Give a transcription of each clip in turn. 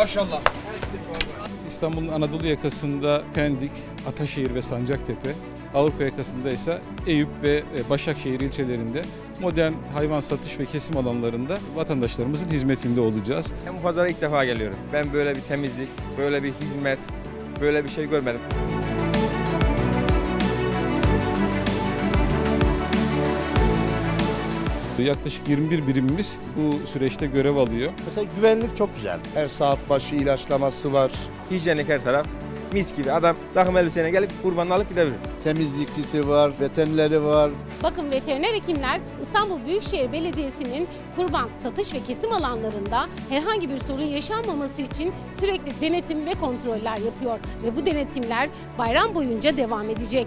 Maşallah. İstanbul'un Anadolu yakasında Pendik, Ataşehir ve Sancaktepe, Avrupa yakasında ise Eyüp ve e, Başakşehir ilçelerinde modern hayvan satış ve kesim alanlarında vatandaşlarımızın hizmetinde olacağız. Ben bu pazara ilk defa geliyorum. Ben böyle bir temizlik, böyle bir hizmet, böyle bir şey görmedim. Yaklaşık 21 birimimiz bu süreçte görev alıyor. Mesela güvenlik çok güzel. Her saat başı ilaçlaması var. Hijyenik her taraf. Mis gibi adam takım elbiseyle gelip kurbanını alıp gidebilir. Temizlikçisi var, veterineri var. Bakın veteriner hekimler İstanbul Büyükşehir Belediyesi'nin kurban satış ve kesim alanlarında herhangi bir sorun yaşanmaması için sürekli denetim ve kontroller yapıyor. Ve bu denetimler bayram boyunca devam edecek.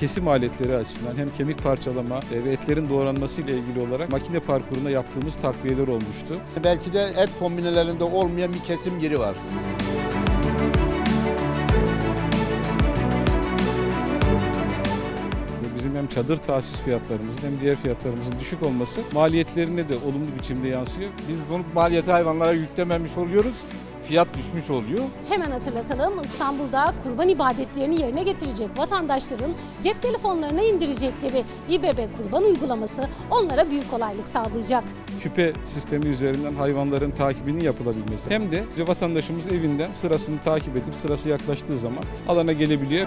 Kesim aletleri açısından hem kemik parçalama e, ve etlerin doğranması ile ilgili olarak makine parkuruna yaptığımız takviyeler olmuştu. Belki de et kombinelerinde olmayan bir kesim yeri var. Bizim hem çadır tahsis fiyatlarımızın hem diğer fiyatlarımızın düşük olması maliyetlerine de olumlu biçimde yansıyor. Biz bunu maliyeti hayvanlara yüklememiş oluyoruz. Fiyat düşmüş oluyor. Hemen hatırlatalım İstanbul'da kurban ibadetlerini yerine getirecek vatandaşların cep telefonlarına indirecekleri İBB kurban uygulaması onlara büyük kolaylık sağlayacak. Küpe sistemi üzerinden hayvanların takibinin yapılabilmesi hem de vatandaşımız evinden sırasını takip edip sırası yaklaştığı zaman alana gelebiliyor.